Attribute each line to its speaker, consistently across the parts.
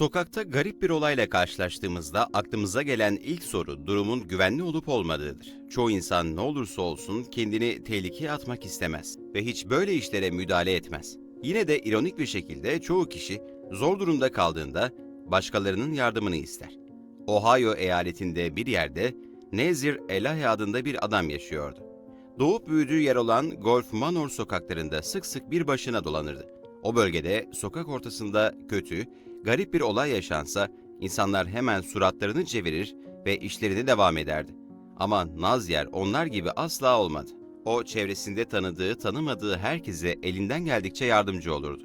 Speaker 1: Sokakta garip bir olayla karşılaştığımızda aklımıza gelen ilk soru durumun güvenli olup olmadığıdır. Çoğu insan ne olursa olsun kendini tehlikeye atmak istemez ve hiç böyle işlere müdahale etmez. Yine de ironik bir şekilde çoğu kişi zor durumda kaldığında başkalarının yardımını ister. Ohio eyaletinde bir yerde Nezir Elahi adında bir adam yaşıyordu. Doğup büyüdüğü yer olan Golf Manor sokaklarında sık sık bir başına dolanırdı. O bölgede sokak ortasında kötü, garip bir olay yaşansa insanlar hemen suratlarını çevirir ve işlerine devam ederdi. Ama Nazier onlar gibi asla olmadı. O çevresinde tanıdığı, tanımadığı herkese elinden geldikçe yardımcı olurdu.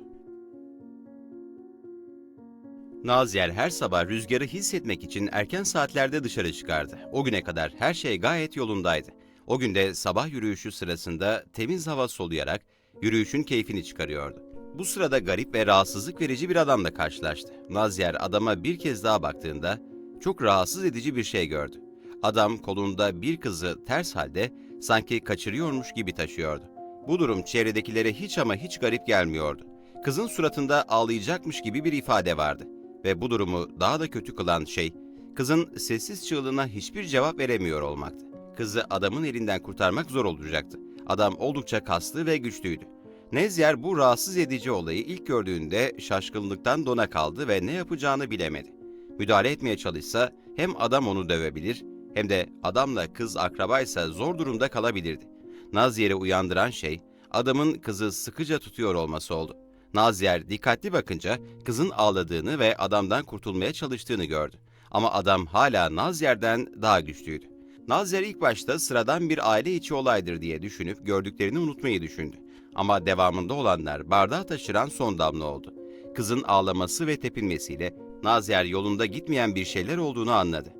Speaker 1: Nazier her sabah rüzgarı hissetmek için erken saatlerde dışarı çıkardı. O güne kadar her şey gayet yolundaydı. O günde sabah yürüyüşü sırasında temiz hava soluyarak yürüyüşün keyfini çıkarıyordu. Bu sırada garip ve rahatsızlık verici bir adamla karşılaştı. Nazier adama bir kez daha baktığında çok rahatsız edici bir şey gördü. Adam kolunda bir kızı ters halde sanki kaçırıyormuş gibi taşıyordu. Bu durum çevredekilere hiç ama hiç garip gelmiyordu. Kızın suratında ağlayacakmış gibi bir ifade vardı ve bu durumu daha da kötü kılan şey kızın sessiz çığlığına hiçbir cevap veremiyor olmaktı. Kızı adamın elinden kurtarmak zor olacaktı. Adam oldukça kaslı ve güçlüydü. Nezyer bu rahatsız edici olayı ilk gördüğünde şaşkınlıktan dona kaldı ve ne yapacağını bilemedi. Müdahale etmeye çalışsa hem adam onu dövebilir hem de adamla kız akrabaysa zor durumda kalabilirdi. Nazier'i uyandıran şey adamın kızı sıkıca tutuyor olması oldu. Nazier dikkatli bakınca kızın ağladığını ve adamdan kurtulmaya çalıştığını gördü. Ama adam hala Nazier'den daha güçlüydü. Nazier ilk başta sıradan bir aile içi olaydır diye düşünüp gördüklerini unutmayı düşündü. Ama devamında olanlar bardağı taşıran son damla oldu. Kızın ağlaması ve tepinmesiyle Nazier yolunda gitmeyen bir şeyler olduğunu anladı.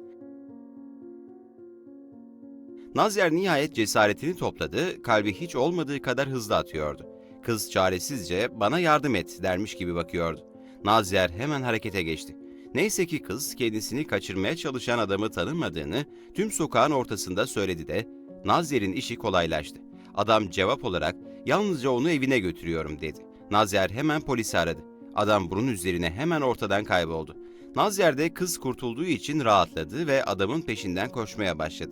Speaker 1: Nazier nihayet cesaretini topladı, kalbi hiç olmadığı kadar hızlı atıyordu. Kız çaresizce bana yardım et dermiş gibi bakıyordu. Nazier hemen harekete geçti. Neyse ki kız kendisini kaçırmaya çalışan adamı tanımadığını tüm sokağın ortasında söyledi de Nazier'in işi kolaylaştı. Adam cevap olarak yalnızca onu evine götürüyorum dedi. Nazier hemen polisi aradı. Adam bunun üzerine hemen ortadan kayboldu. Nazier de kız kurtulduğu için rahatladı ve adamın peşinden koşmaya başladı.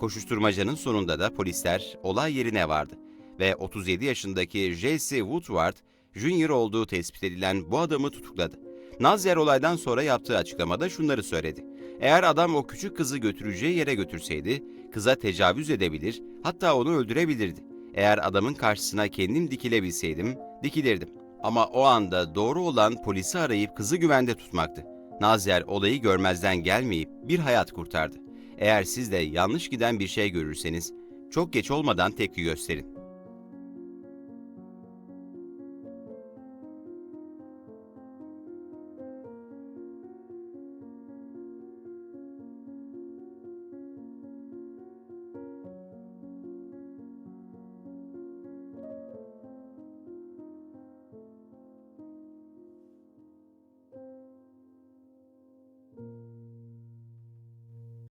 Speaker 1: Koşuşturmacanın sonunda da polisler olay yerine vardı ve 37 yaşındaki J.C. Woodward Jr. olduğu tespit edilen bu adamı tutukladı. Nazier olaydan sonra yaptığı açıklamada şunları söyledi. Eğer adam o küçük kızı götüreceği yere götürseydi, kıza tecavüz edebilir, hatta onu öldürebilirdi. Eğer adamın karşısına kendim dikilebilseydim, dikilirdim. Ama o anda doğru olan polisi arayıp kızı güvende tutmaktı. Nazier olayı görmezden gelmeyip bir hayat kurtardı. Eğer siz de yanlış giden bir şey görürseniz, çok geç olmadan tepki gösterin.